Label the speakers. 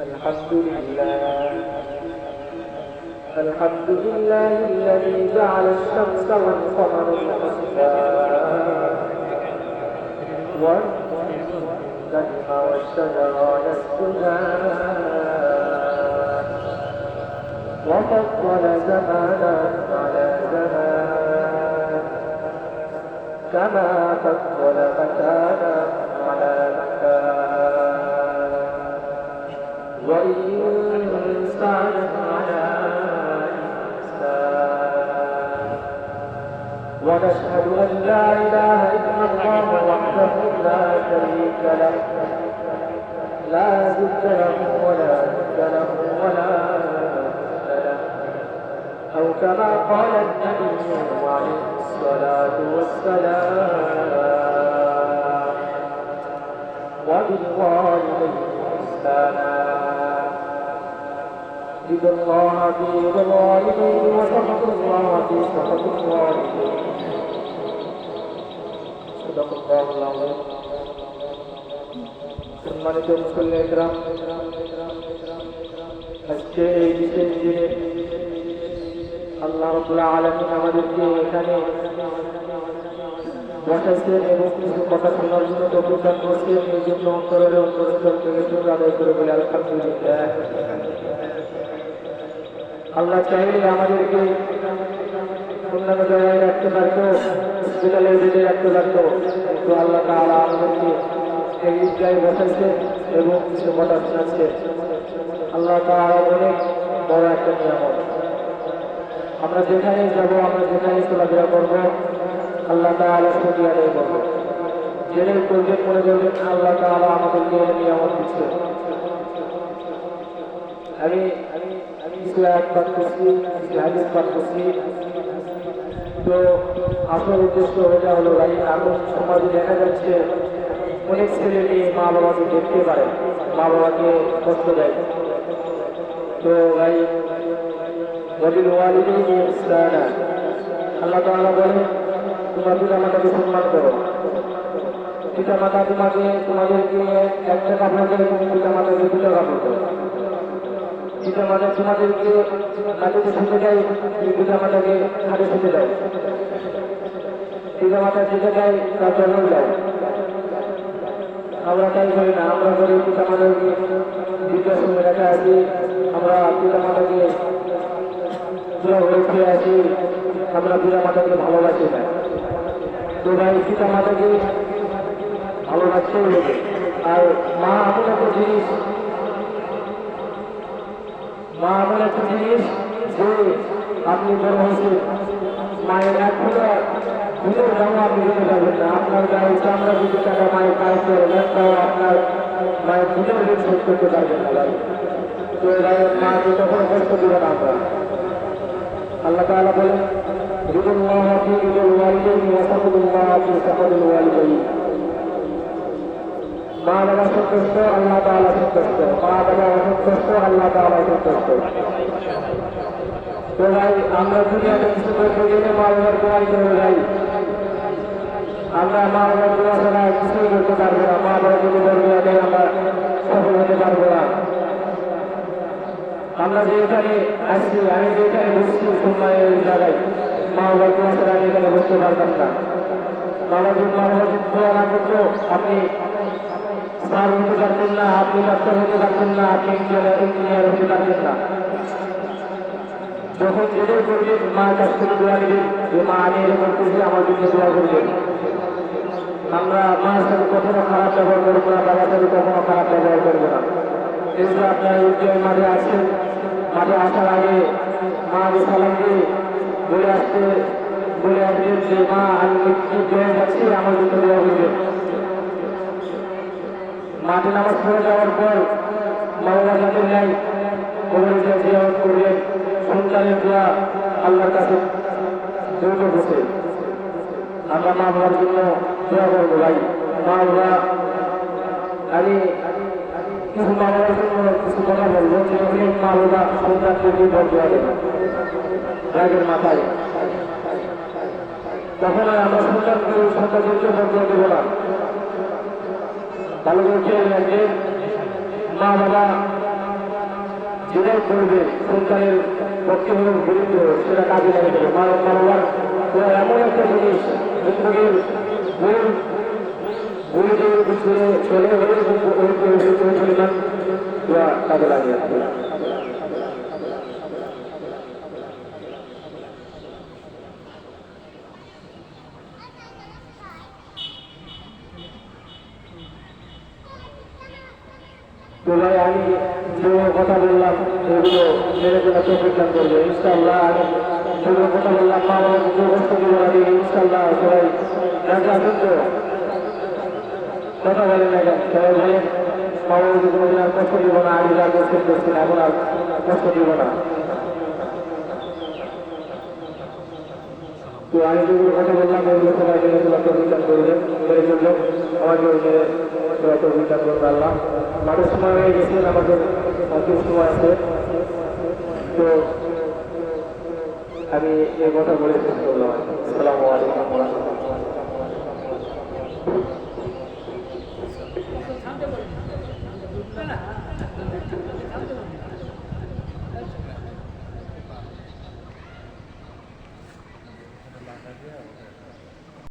Speaker 1: الحمد لله. الحمد لله الذي جعل الشمس والقمر حسبان والنجم والشجر يسجدان. وفضل زمانا على زمان. كما فضل مكانا على مكان. على ونشهد أن لا إله إلا الله وحده لا شريك له لا ضد له ولا ند له ولا له أو كما قال النبي عليه الصلاة والسلام وبالوالدين إحسانا رضا الله في رضا الوالدين وسخط الله في سخط الوالدين صدق الله العظيم সম্মানিত মুসল্লি গ্রাম আজকে এই বিশেষ দিনে আল্লাহ রবুল্লাহ আলমিন আমাদেরকে এখানে বসাইছেন এবং কিছু কথা শোনার জন্য তবুদান করছেন এই জন্য অন্তরের অন্তরস্থল থেকে চোখ আদায় করে বলে আলহামদুলিল্লাহ আল্লাহ চাইলে আমাদেরকে অন্যান্য জায়গায় রাখতে পারতো হসপিটালের বেডে রাখতে পারতো। কিন্তু আল্লাহ তাআলা আমাদেরকে এই জায়গায় বসাইছে এবং কথা শোনাচ্ছে আল্লাহ তাআলা অনেক বড় একটা নিয়ামত। আমরা যেখানেই যাব, আমরা যেখানেই চলাফেরা করব, আল্লাহ তাআলা ছুটি আদায় করব। জেনে করবেন মনে করবেন আল্লাহ তাআলা আমাদেরকে নিয়ামত দিচ্ছে। আমি আমি ইসলাম পাঠ করছি হাদিস পাঠ করছি তো আসল উদ্দেশ্য এটা হলো ভাই এখন সমাজে দেখা যাচ্ছে অনেক ছেলে মেয়ে মা বাবাকে দেখতে পারে, মা বাবাকে কষ্ট দেয়। তো ভাই ওয়াবিল ওয়ালিদাইনি ইহসানা আল্লাহ তাআলা পিতা মাতা তোমাকে, তোমাদেরকে একটা কাপড় করে তুমি পিতা মাতাকে দুটো কাপড় করো। পিতা মাতা তোমাদেরকে মাটিতে শুতে দেয় তুমি পিতা মাতাকে হাতে শুতে দাও পিতা মাতা যেতে দেয় তার জন্য দাও আমরা তাই করি না, আমরা করি পিতা মাতাকে বৃদ্ধাশ্রমে রাখা আছি আমরা পিতা মাতাকে পুরো ঘরে ফিরে আসি, আমরা পিতা মাতাকে ভালোবাসি না। তো ভাই পিতা মাতাকে ভালোবাসতেই হবে আর মা এমন একটা জিনিস মা এমন একটা জিনিস যে আপনি বড় হয়েছে মায়ের এক ফুলে ফুলের দামও আপনি দিতে পারবেন না। আপনার গায়ে চামড়া দিতে টাকা মায়ের না তাও আপনার মায়ের ফুলের ঋণ শোধ করতে পারবেন না তো ভাই মাকে কখনো কষ্ট দেবে না আমরা আল্লাহ তাআলা বলেন, রিদুল্লাহ রিদুল ওয়ালিদাইনি ওয়া সাফদুল্লাহ ফি সাফদুল ওয়ালিদাইনি। মা বাবা সন্তুষ্ট, আল্লাহ তাআলা সন্তুষ্ট। মা বাবা অসন্তুষ্ট আল্লাহ তাআলা সন্তুষ্ট। তো ভাই, আমরা দুনিয়াতে কিছু করতে গেলে মা বাবার করে ভাই আমরা মা বাবার ছাড়া কিছুই করতে পারব না। মা বাবা যদি বলবে আমরা সফল হতে পারব না। আমরা যে আসছি আমি যে এখানে বসছি সময়ের জায়গায়, মা বাবার ছাড়া আমি এখানে বসতে পারতাম না। মা মা বাবার যদি দোয়া না করতো আপনি স্যার হতে পারতেন না, আপনি ডাক্তার হতে পারতেন না, আপনি ইঞ্জিনিয়ার হতে পারতেন না। যখন যেটাই করবেন মার কাছ থেকে দোয়া যে মা, আমি এটা করতেছি আমার জন্য দোয়া করবেন আমরা মার সাথে খারাপ ব্যবহার করব না, বাবার সাথে খারাপ ব্যবহার করব না। যেহেতু আপনার উজ্জ্বল মাঠে আসছেন, মাঠে আগে মাকে সালাম বলে আসতে, বলে আসবেন যে, মা, আমি জয়ে যাচ্ছি আমার জন্য দোয়া মাঠে নামাজ পড়ে যাওয়ার পর মা বাবা যাদের নেই কবরটা জিয়ারত করবেন সন্তানের দোয়া আল্লাহর কাছে দ্রুত বসে আমরা মা বাবার জন্য দোয়া করব ভাই। মা বাবা আমি কিছু মা বাবার জন্য কিছু কথা বলব যে মা বাবা সন্তানকে নির্ভর দোয়া দেবে রাগের মাথায়। তখন আর আমরা সন্তানকে সন্তানদেরকে বদলা দেবো না। ভালো বলছে যে মা বাবা যেটাই করবে, সন্তানের পক্ষে হলো গুরুত্ব সেটা কাজে লাগে দেবে মা বাবার এমন একটা জিনিস জিন্দগির গুরু গুরুদের পিছনে চলে হলে ওই পরিমাণ কাজে লাগে তো ভাই, আমি যে কথা বললাম, সেগুলো মেরে চোখের দান করবে। ইনশাল্লাহ আমি যেগুলো কথা বললাম, মা বাবার যে বস্তু দিব আমি ইনশাল্লাহ সবাই দেখা শুনতো কথা বলেন না কেন? সবাই বলেন মা কষ্ট দিব না আগে যা করতে করছি এখন আর কষ্ট দিব না। তো আমি যেগুলো কথা বললাম এগুলো সবাই ফেলা চোখের দান করবেন মেরে ফেলল আমাকে ওই ফেলা চোখের দান করবে আল্লাহ মাঠের সময় হয়ে গেছে, আমাদের অল্প সময় আছে। তো আমি এই কথা বলে শেষ করলাম। আসসালামু আলাইকুম রহমতুল্লাহ।
Speaker 2: টাকা দিয়ে